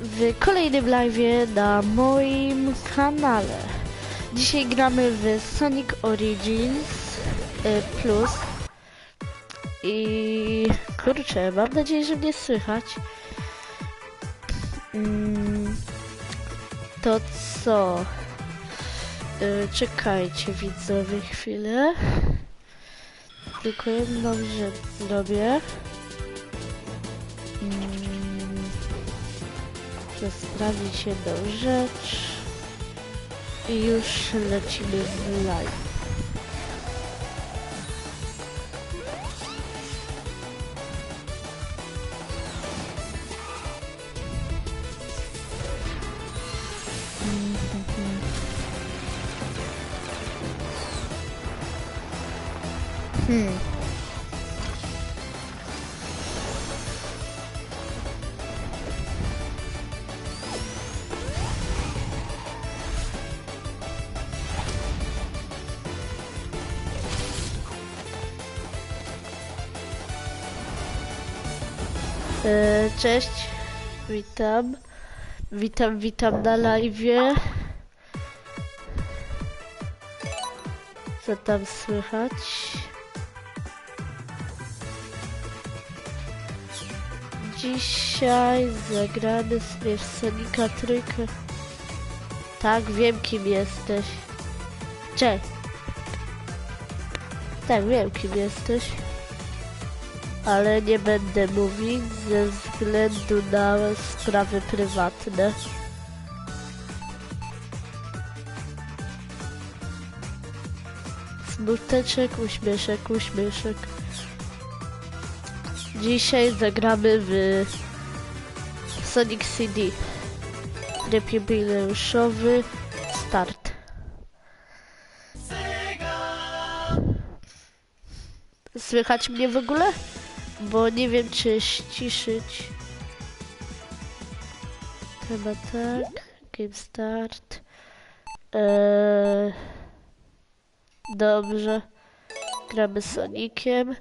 w kolejnym live na moim kanale. Dzisiaj gramy w Sonic Origins y, Plus. I kurczę, mam nadzieję, że mnie słychać. Mm, to co? Y, czekajcie widzowie chwilę. Tylko jedną rzecz zrobię. Mm, Sprawdzić jedną rzecz. I już lecimy w live. Hmm. Cześć, witam. Witam, witam na live. Co tam słychać? Dzisiaj zagramy sobie w Sonika. Tak, wiem kim jesteś. Cześć. Tak, wiem kim jesteś. Ale nie będę mówić ze względu na sprawy prywatne. Smuteczek, uśmieszek, uśmieszek. Dzisiaj zagramy w Sonic CD. Tryb jubileuszowy. Start. Słychać mnie w ogóle? Bo nie wiem czy ściszyć. Chyba tak. Game start. Eee... Dobrze. Gramy z Soniciem.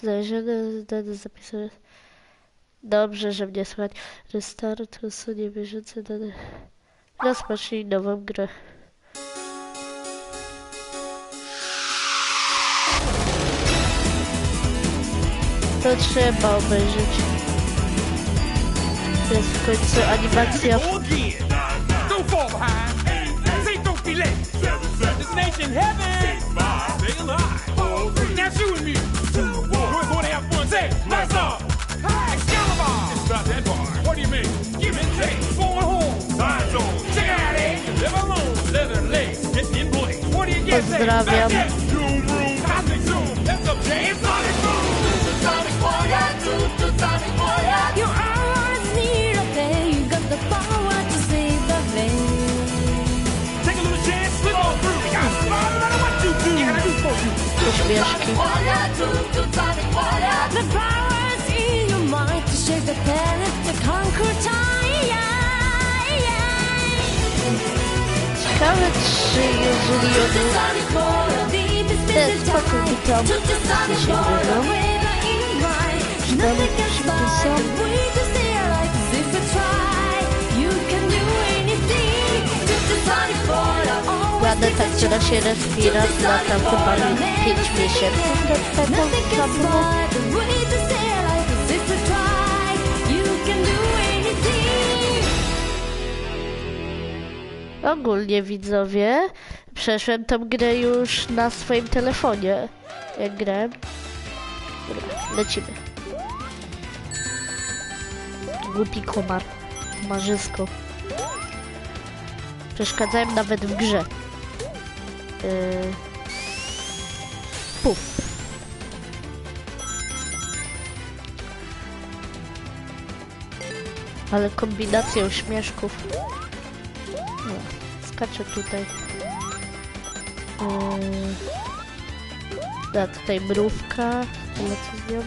Znalezione dane zapisane. Dobrze, że mnie słychać. Restart, usunie bieżące dane. Rozpocznij nową grę. To trzeba obejrzeć. To jest w końcu animacja. Go Proszę wyjaśnij. The powers in your mind to shake the to conquer time. Alive as if we try. You can do anything. Ogólnie widzowie, przeszłem tą grę już na swoim telefonie. Jak grałem. Dobra, lecimy. Głupi komar. Komarzysko. Przeszkadzałem nawet w grze. Yy... Puf. Ale kombinacja uśmieszków. No, skaczę tutaj. Yy... Da, tutaj mrówka. Lecę z nią.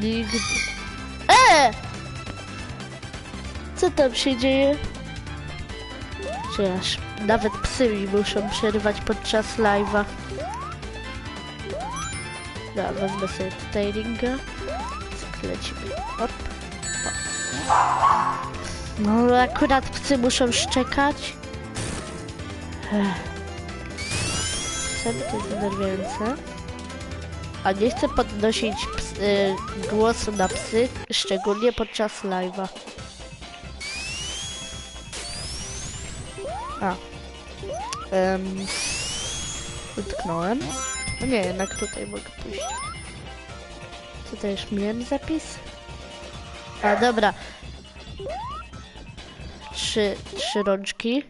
Nigdy. E! Co tam się dzieje? Aż nawet psy mi muszą przerywać podczas live'a. Ja wezmę sobie tutaj ringa. Lecimy. Hop. No akurat psy muszą szczekać. Sobie to jest denerwujące. A nie chcę podnosić y, głosu na psy, szczególnie podczas live'a. A. Utknąłem. No nie, jednak tutaj mogę pójść. Tutaj już miałem zapis. A dobra. Trzy, trzy rączki.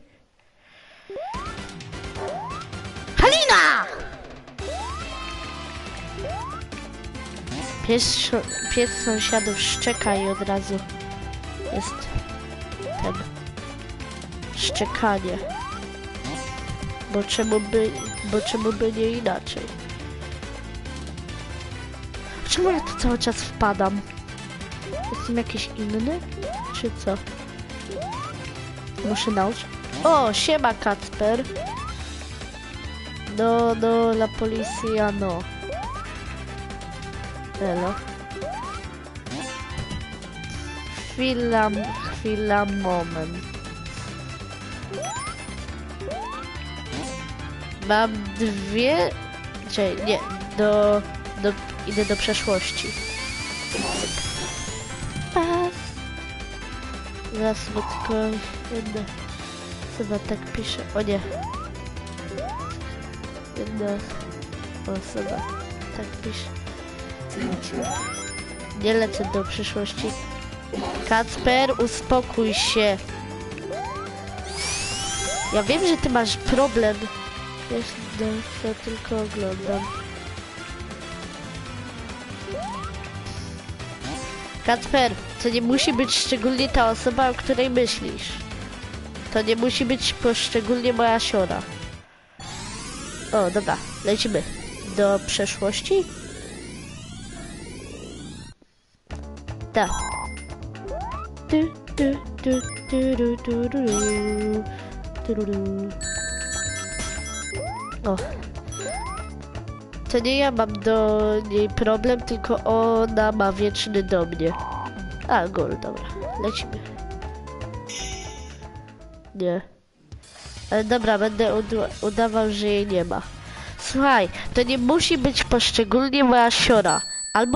Halina! Pies, pies sąsiadów szczeka i od razu jest ten szczekanie. Bo czemu by, bo czemu by nie inaczej? Czemu ja tu cały czas wpadam? Jestem jakiś inny? Czy co? Muszę nauczyć. O, siema Kacper. No, no, la policja, no. Elo. Chwila, chwila, moment. Mam dwie... Czekaj, nie, do... do idę do przeszłości. Zaraz sobie tylko jedno... Chyba tak pisze. O nie. Jedna osoba tak pisze. Nie lecę do przyszłości. Kacper, uspokój się. Ja wiem, że ty masz problem. Ja tylko oglądam. Kacper, to nie musi być szczególnie ta osoba, o której myślisz. To nie musi być poszczególnie moja siora. O, dobra, lecimy. Do przeszłości? Tak. Tu, tu, ru, tu, ru, ru. Tu, ru, ru. O. To nie ja mam do niej problem, tylko ona ma wieczny do mnie. A, gol, dobra. Lecimy. Nie. Ale dobra, będę uda- udawał, że jej nie ma. Słuchaj, to nie musi być poszczególnie moja siora. Albo